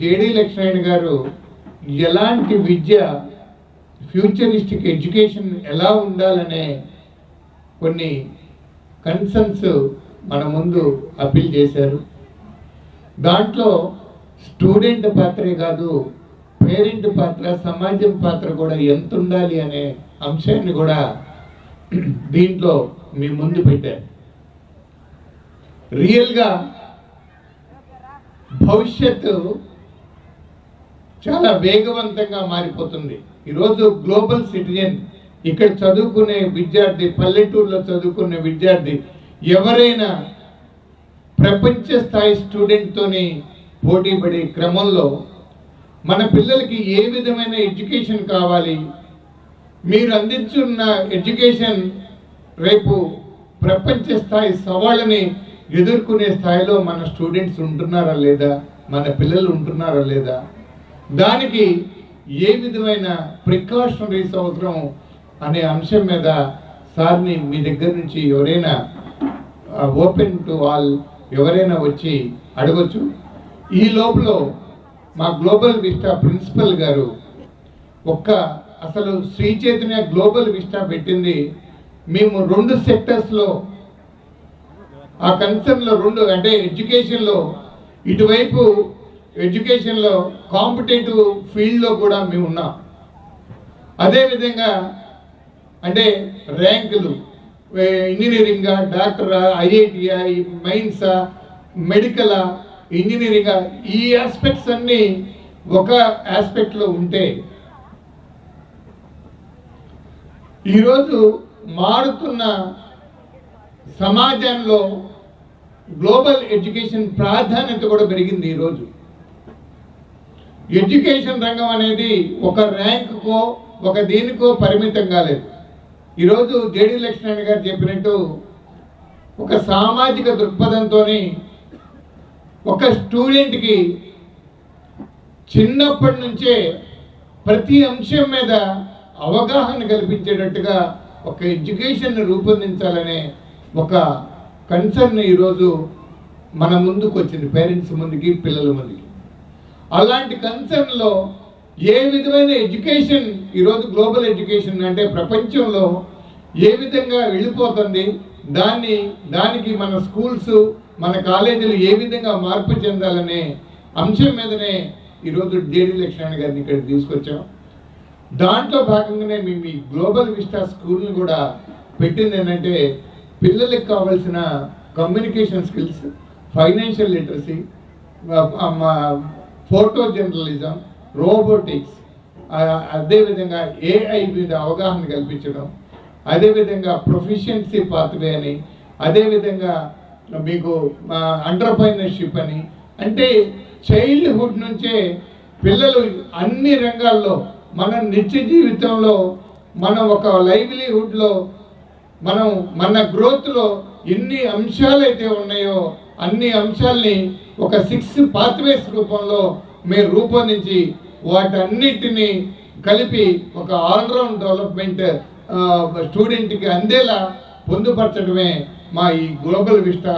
JD Laxman గారు ఎలాంటి విద్య futuristic education ఎలా ఉండాలనే కొన్ని కన్సర్న్స్ మన ముందు అప్పీల్ చేశారు. దాంట్లో స్టూడెంట్ పాత్రే కాదు పేరెంట్ పాత్ర సమాజం పాత్ర కూడా ఎంత ఉండాలి అనే అంశాన్ని కూడా దీంట్లో మీ ముందు పెట్టారు. రియల్గా భవిష్యత్తు చాలా వేగవంతంగా మారిపోతుంది. ఈరోజు గ్లోబల్ సిటిజన్ ఇక్కడ చదువుకునే విద్యార్థి పల్లెటూరులో చదువుకునే విద్యార్థి ఎవరైనా ప్రపంచ స్థాయి స్టూడెంట్తోని పోటీ పడే క్రమంలో మన పిల్లలకి ఏ విధమైన ఎడ్యుకేషన్ కావాలి? మీరు అందించున్న ఎడ్యుకేషన్ రేపు ప్రపంచ స్థాయి సవాళ్ళని ఎదుర్కొనే స్థాయిలో మన స్టూడెంట్స్ ఉంటున్నారా లేదా? మన పిల్లలు ఉంటున్నారా లేదా? దానికి ఏ విధమైన ప్రికాషనరీస్ అవసరం అనే అంశం మీద సార్ని మీ దగ్గర నుంచి ఎవరైనా ఓపెన్ టు ఆల్ ఎవరైనా వచ్చి అడగచ్చు. ఈ లోపల మా గ్లోబల్ విస్టా ప్రిన్సిపల్ గారు ఒక్క అసలు శ్రీ చైతన్య గ్లోబల్ విస్టా పెట్టింది. మేము రెండు సెక్టర్స్లో ఆ కన్సర్న్లో రెండు అంటే ఎడ్యుకేషన్లో ఇటువైపు ఎడ్యుకేషన్లో కాంపిటేటివ్ ఫీల్డ్లో కూడా మేము ఉన్నాం. అదేవిధంగా అంటే ర్యాంకులు ఇంజనీరింగా డాక్టరా ఐఐటియా మైన్సా మెడికలా ఇంజనీరింగా ఈ ఆస్పెక్ట్స్ అన్నీ ఒక ఆస్పెక్ట్లో ఉంటే ఈరోజు మారుతున్న సమాజంలో గ్లోబల్ ఎడ్యుకేషన్ ప్రాధాన్యత కూడా పెరిగింది ఈరోజు. ఎడ్యుకేషన్ రంగం అనేది ఒక ర్యాంకుకో ఒక దీనికో పరిమితం కాలేదు ఈరోజు జేడి లక్ష్మణ్ గారు చెప్పినట్టు ఒక సామాజిక దృక్పథంతో ఒక స్టూడెంట్కి చిన్నప్పటి నుంచే ప్రతి అంశం మీద అవగాహన కల్పించేటట్టుగా ఒక ఎడ్యుకేషన్ రూపొందించాలనే ఒక కన్సర్న్ ఈరోజు మన ముందుకు వచ్చింది పేరెంట్స్ ముందుకి పిల్లల ముందుకి. అలాంటి కన్సర్న్లో ఏ విధమైన ఎడ్యుకేషన్ ఈరోజు గ్లోబల్ ఎడ్యుకేషన్ అంటే ప్రపంచంలో ఏ విధంగా వెళ్ళిపోతుంది దాన్ని దానికి మన స్కూల్స్ మన కాలేజీలు ఏ విధంగా మార్పు చెందాలనే అంశం మీదనే ఈరోజు డేడి లక్ష్మణ్ గారిని ఇక్కడ తీసుకొచ్చాం. దాంట్లో భాగంగానే మేము ఈ గ్లోబల్ విస్టా స్కూల్ని కూడా పెట్టింది ఏంటంటే పిల్లలకు కావాల్సిన communication skills financial literacy photo journalism robotics అదేవిధంగా ఏఐ మీద అవగాహన కల్పించడం అదేవిధంగా ప్రొఫిషియన్సీ పాత్వే అని అదేవిధంగా మీకు అంటర్ప్రైనర్షిప్ అని. అంటే చైల్డ్హుడ్ నుంచే పిల్లలు అన్ని రంగాల్లో మన నిత్య జీవితంలో మనం ఒక లైవ్లీహుడ్లో మనం మన గ్రోత్లో ఎన్ని అంశాలైతే ఉన్నాయో అన్ని అంశాల్ని ఒక సిక్స్ పాత్వేస్ రూపంలో మీరు రూపొందించి వాటన్నిటిని కలిపి ఒక ఆల్రౌండ్ డెవలప్మెంట్ స్టూడెంట్కి అందేలా పొందుపరచడమే మా ఈ గ్లోబల్ విస్టా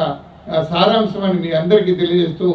సారాంశం అని మీ అందరికీ తెలియజేస్తూ